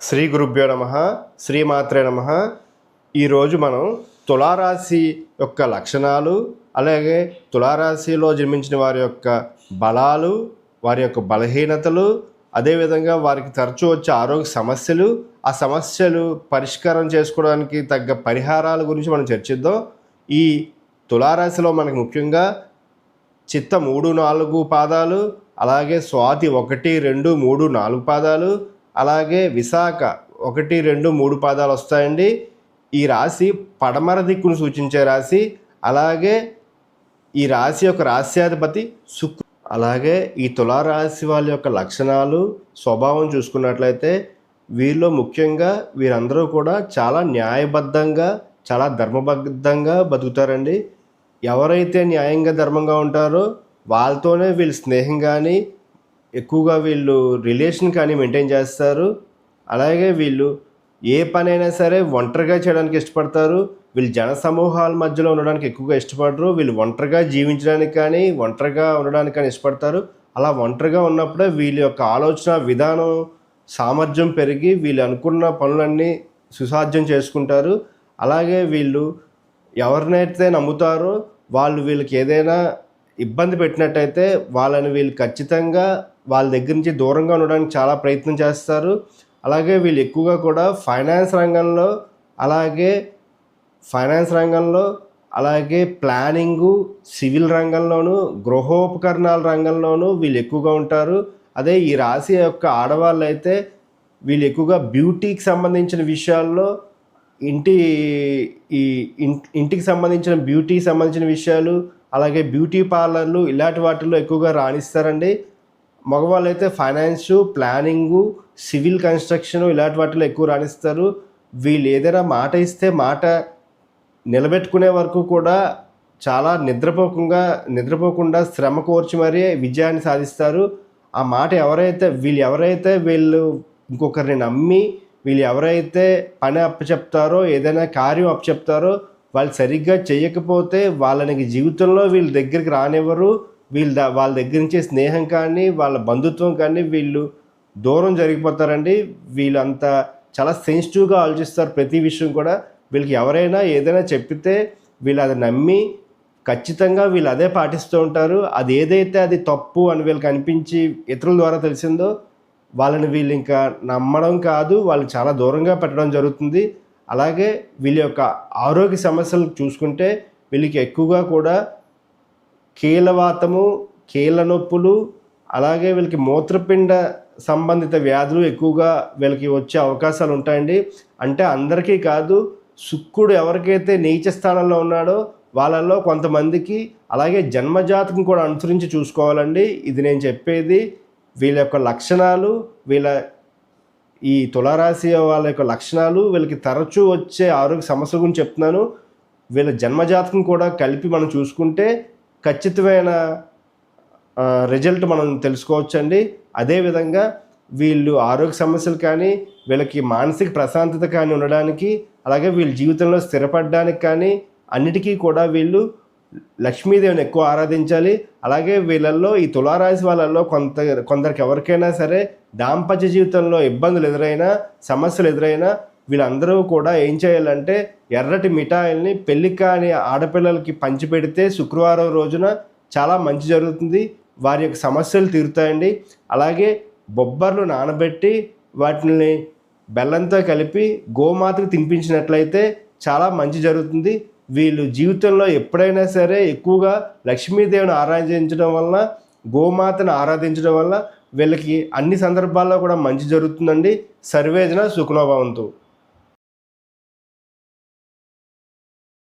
శ్రీ గురుభ్యో నమ శ్రీమాత్రే నమ. ఈరోజు మనం తులారాశి యొక్క లక్షణాలు అలాగే తులారాశిలో జన్మించిన వారి యొక్క బలాలు వారి యొక్క బలహీనతలు అదేవిధంగా వారికి తరచూ వచ్చే ఆరోగ్య సమస్యలు ఆ సమస్యలు పరిష్కారం చేసుకోవడానికి తగ్గ పరిహారాల గురించి మనం చర్చిద్దాం. ఈ తులారాశిలో మనకు ముఖ్యంగా చిత్త మూడు నాలుగు పాదాలు అలాగే స్వాతి ఒకటి రెండు మూడు నాలుగు పాదాలు అలాగే విశాఖ ఒకటి రెండు మూడు పాదాలు వస్తాయండి. ఈ రాశి పడమర దిక్కును సూచించే రాశి. అలాగే ఈ రాశి యొక్క రాశ్యాధిపతి శుక్రు. అలాగే ఈ తులారాశి వాళ్ళ యొక్క లక్షణాలు స్వభావం చూసుకున్నట్లయితే వీరిలో ముఖ్యంగా వీరందరూ కూడా చాలా న్యాయబద్ధంగా చాలా ధర్మబద్ధంగా బతుకుతారండి. ఎవరైతే న్యాయంగా ధర్మంగా ఉంటారో వాళ్ళతోనే వీళ్ళు స్నేహం కానీ ఎక్కువగా వీళ్ళు రిలేషన్ కానీ మెయింటైన్ చేస్తారు. అలాగే వీళ్ళు ఏ పనైనా సరే ఒంటరిగా చేయడానికి ఇష్టపడతారు. వీళ్ళు జన సమూహాల మధ్యలో ఉండడానికి ఎక్కువగా ఇష్టపడరు. వీళ్ళు ఒంటరిగా జీవించడానికి కానీ ఒంటరిగా ఉండడానికి కానీ ఇష్టపడతారు. అలా ఒంటరిగా ఉన్నప్పుడే వీళ్ళ యొక్క ఆలోచన విధానం సామర్థ్యం పెరిగి వీళ్ళు అనుకున్న పనులన్నీ సుసాధ్యం చేసుకుంటారు. అలాగే వీళ్ళు ఎవరినైతే నమ్ముతారో వాళ్ళు వీళ్ళకి ఏదైనా ఇబ్బంది పెట్టినట్టయితే వాళ్ళని వీళ్ళు ఖచ్చితంగా వాళ్ళ దగ్గర నుంచి దూరంగా ఉండడానికి చాలా ప్రయత్నం చేస్తారు. అలాగే వీళ్ళు ఎక్కువగా కూడా ఫైనాన్స్ రంగంలో అలాగే ఫైనాన్స్ రంగంలో అలాగే ప్లానింగు సివిల్ రంగంలోను గృహోపకరణాల రంగంలోనూ వీళ్ళు ఎక్కువగా ఉంటారు. అదే ఈ రాశి యొక్క ఆడవాళ్ళు అయితే వీళ్ళు ఎక్కువగా బ్యూటీకి సంబంధించిన విషయాల్లో ఇంటి ఈ ఇంటికి సంబంధించిన బ్యూటీకి సంబంధించిన విషయాలు అలాగే బ్యూటీ పార్లర్లు ఇలాంటి వాటిల్లో ఎక్కువగా రాణిస్తారండి. మగవాళ్ళు అయితే ఫైనాన్సు ప్లానింగు సివిల్ కన్స్ట్రక్షన్ ఇలాంటి వాటిలో ఎక్కువ రాణిస్తారు. వీళ్ళు ఏదైనా మాట ఇస్తే మాట నిలబెట్టుకునే వరకు కూడా చాలా నిద్రపోకుండా నిద్రపోకుండా శ్రమ కోర్చి మరీ విజయాన్ని సాధిస్తారు. ఆ మాట ఎవరైతే వీళ్ళు ఎవరైతే వీళ్ళు ఇంకొకరిని నమ్మి వీళ్ళు ఎవరైతే పని అప్పచెప్తారో ఏదైనా కార్యం అప్పచెప్తారో వాళ్ళు సరిగ్గా చేయకపోతే వాళ్ళని జీవితంలో వీళ్ళ దగ్గరికి రానివ్వరు. వీళ్ళ ద- వాళ్ళ దగ్గర నుంచి స్నేహం కానీ వాళ్ళ బంధుత్వం కానీ వీళ్ళు దూరం జరిగిపోతారండి. వీళ్ళంతా చాలా సెన్సిటివ్గా ఆలోచిస్తారు ప్రతి విషయం కూడా. వీళ్ళకి ఎవరైనా ఏదైనా చెప్పితే వీళ్ళు అది నమ్మి ఖచ్చితంగా వీళ్ళు అదే పాటిస్తూ ఉంటారు. అది ఏదైతే అది తప్పు అని వీళ్ళకి అనిపించి ఇతరుల ద్వారా తెలిసిందో వాళ్ళని వీళ్ళు ఇంకా నమ్మడం కాదు. వాళ్ళు చాలా దూరంగా పెట్టడం జరుగుతుంది. అలాగే వీళ్ళ యొక్క ఆరోగ్య సమస్యలు చూసుకుంటే వీళ్ళకి ఎక్కువగా కూడా కీలవాతము కీళ్ళ నొప్పులు అలాగే వీళ్ళకి మూత్రపిండ సంబంధిత వ్యాధులు ఎక్కువగా వీళ్ళకి వచ్చే అవకాశాలు ఉంటాయండి. అంటే అందరికీ కాదు శుక్రుడు ఎవరికైతే నీచ స్థానంలో ఉన్నాడో వాళ్ళల్లో కొంతమందికి అలాగే జన్మజాతకం కూడా అనుసరించి చూసుకోవాలండి. ఇది నేను చెప్పేది వీళ్ళ యొక్క లక్షణాలు వీళ్ళ ఈ తులారాశి వాళ్ళ యొక్క లక్షణాలు వీళ్ళకి తరచూ వచ్చే ఆరోగ్య సమస్య గురించి చెప్తున్నాను. వీళ్ళ జన్మజాతకం కూడా కలిపి మనం చూసుకుంటే ఖచ్చితమైన రిజల్ట్ మనం తెలుసుకోవచ్చండి. అదేవిధంగా వీళ్ళు ఆరోగ్య సమస్యలు కానీ వీళ్ళకి మానసిక ప్రశాంతత కానీ ఉండడానికి అలాగే వీళ్ళ జీవితంలో స్థిరపడడానికి కానీ అన్నిటికీ కూడా వీళ్ళు లక్ష్మీదేవిని ఎక్కువ ఆరాధించాలి. అలాగే వీళ్ళల్లో ఈ తులారాశి వాళ్ళల్లో కొంత కొందరికి ఎవరికైనా సరే దాంపత్య జీవితంలో ఇబ్బందులు ఎదురైనా సమస్యలు ఎదురైనా వీళ్ళందరూ కూడా ఏం చేయాలంటే ఎర్రటి మిఠాయిల్ని పెళ్ళి కాని ఆడపిల్లలకి పంచిపెడితే శుక్రవారం రోజున చాలా మంచి జరుగుతుంది. వారి యొక్క సమస్యలు తీరుతాయండి. అలాగే బొబ్బర్లు నానబెట్టి వాటిని బెల్లంతో కలిపి గోమాతకు తినిపించినట్లయితే చాలా మంచి జరుగుతుంది. వీళ్ళు జీవితంలో ఎప్పుడైనా సరే ఎక్కువగా లక్ష్మీదేవిని ఆరాధించడం వలన గోమాతను ఆరాధించడం వల్ల వీళ్ళకి అన్ని సందర్భాల్లో కూడా మంచి జరుగుతుందండి. సర్వేజన సుఖనోభవంతు